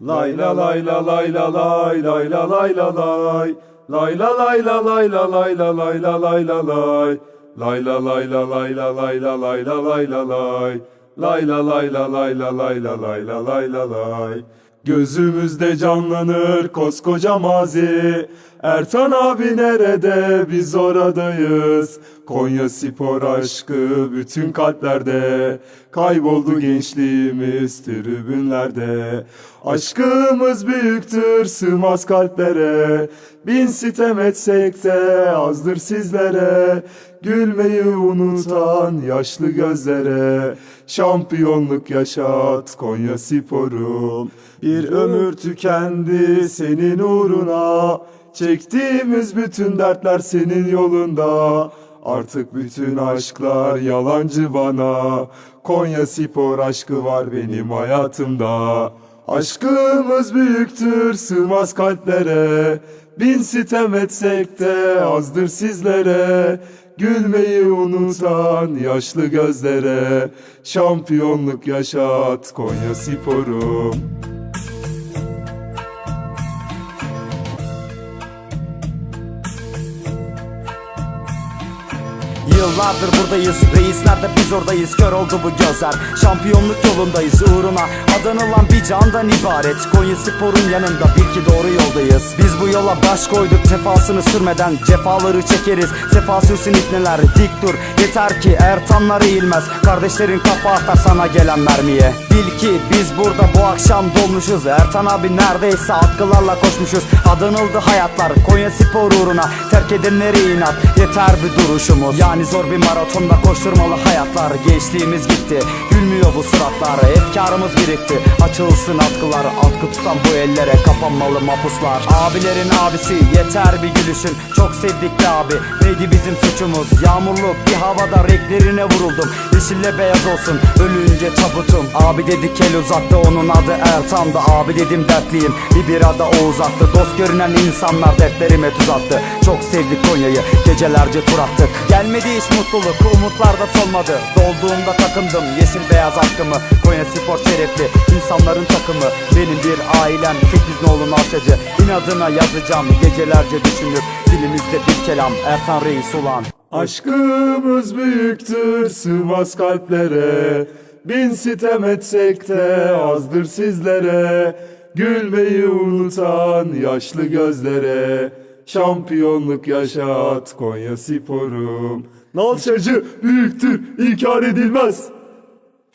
Lay la lay la lay la lay lay la lay la lay Lay la lay la lay la lay la lay la lay la lay Lay la lay la lay la lay la lay la lay la lay Lay la lay la lay la lay la lay la lay la lay Gözümüzde canlanır koskoca mazi Ertan abi nerede? Biz oradayız. Konya spor aşkı bütün kalplerde. Kayboldu gençliğimiz tribünlerde. Aşkımız büyüktür sığmaz kalplere. Bin sitem etsek de azdır sizlere. Gülmeyi unutan yaşlı gözlere. Şampiyonluk yaşat Konya sporum. Bir ömür tükendi senin uğruna Çektiğimiz bütün dertler senin yolunda. Artık bütün aşklar yalancı bana. Konya spor aşkı var benim hayatımda. Aşkımız büyüktür sığmaz kalplere. Bin sitem etsek de azdır sizlere. Gülmeyi unutan yaşlı gözlere. Şampiyonluk yaşat Konya sporum Yıllardır buradayız Reisler de biz oradayız. Kör oldu bu gözler Şampiyonluk yolundayız. Uğruna Adanılan bir candan ibaret. Konya sporun yanında bil ki doğru yoldayız. Biz bu yola baş koyduk Tefasını sürmeden cefaları çekeriz. Sefa sürsün ipneler dik dur. Yeter ki Ertanlar eğilmez. Kardeşlerin kafa atar sana gelen mermiye. Bil ki biz burada bu akşam dolmuşuz. Ertan abi neredeyse atkılarla koşmuşuz. Adanıldı hayatlar Konya spor uğruna Terk edenlere inat. Yeter bir duruşumuz. Yani zor bir maratonda koşturmalı hayatlar. Gençliğimiz gitti Gülmüyor bu suratlar. Efkarımız birikti Açılsın atkılar. Atkı tutan bu ellere Kapanmalı mapuslar. Abilerin abisi Yeter bir gülüşün. Çok sevdik be abi Neydi bizim suçumuz? Yağmurlu bir havada renklerine vuruldum Yeşille beyaz olsun Ölünce tabutum. Abi dedi kel uzattı Onun adı Ertan'dı. Abi dedim dertliyim Bir birada o uzattı. Dost görünen insanlar dertlerime tuz attı. Çok sevdik Konya'yı Gecelerce tur attık. Gelmedi hiç mutluluk Umutlar da solmadı. Dolduğumda takımdım Yeşil beyaz hakkımı. Konya spor şerefli insanların takımı. Benim bir ailem Sekiz nolu alçacı. İnadına yazacağım Gecelerce düşünüp Dilimizde bir kelam. Ertan Reis ulan Aşkımız büyüktür sığmaz kalplere. Bin sitem etsek de azdır sizlere. Gülmeyi unutan yaşlı gözlere. Şampiyonluk yaşat Konya sporum. Nalçacı büyüktür inkar edilmez